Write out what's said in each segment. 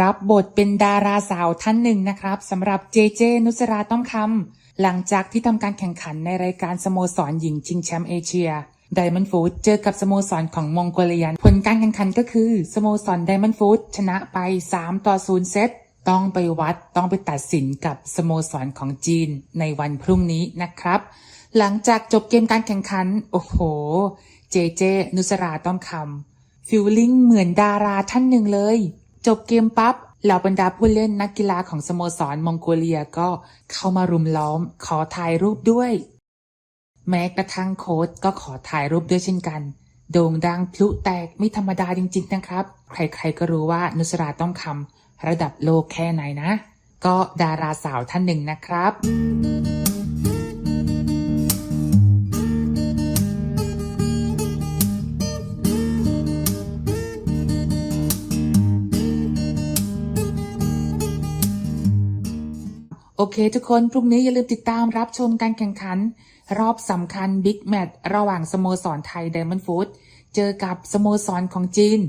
รับบทเป็นดาราสาวท่านหนึ่งนะครับสำหรับเจเจนุสราต้อมคำหลังจากที่ทำการแข่งขันในรายการสโมสรหญิงชิงแชมป์เอเชียไดมอนด์ฟูดเจอกับสโมสรของมองโกเลียน ผลการแข่งขันก็คือสโมสรไดมอนด์ฟูดชนะไป 3 ต่อ 0 เซตต้องไปวัดต้องไปตัดสินกับสโมสรของจีนในวันพรุ่งนี้นะครับ หลังจากจบเกมการแข่งขัน โอ้โห เจเจ นุสราต้อมคำฟิลลิ่งเหมือนดาราท่านหนึ่งเลย จบเกมปั๊บเหล่าบรรดาผู้เล่นนักกีฬาของสโมสรมองโกเลียก็เข้ามารุมล้อม ขอถ่ายรูปด้วย แม้กระทั่งโค้ชก็ขอถ่ายรูปด้วยเช่นกัน โด่งดังพลุแตกไม่ธรรมดาจริง ๆ นะครับ ใครๆก็รู้ว่านุสราต้องคำระดับโลกแค่ไหนนะ ก็ดาราสาวท่านหนึ่งนะครับ โอเคทุกคน พรุ่งนี้อย่าลืมติดตามรับชมการแข่งขัน รอบสำคัญบิ๊กแมตช์ระหว่างสโมสรไทยไดมอนด์ฟูดเจอกับสโมสรของจีน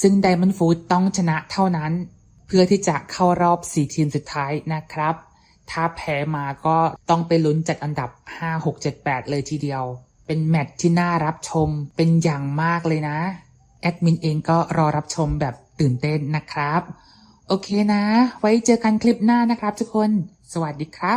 ซึ่งไดมอนด์ฟูดต้องชนะเท่านั้น เพื่อที่จะเข้ารอบ 4 ทีมสุดท้ายนะครับ ถ้าแพ้มาก็ต้องไปลุ้นจัดอันดับ 5 6 7 8 เลยทีเดียว เป็นแมตช์ที่น่ารับชมเป็นอย่างมากเลยนะ แอดมินเองก็รอรับชมแบบตื่นเต้นนะครับ โอเคนะ ไว้เจอกันคลิปหน้านะครับทุกคน สวัสดีครับ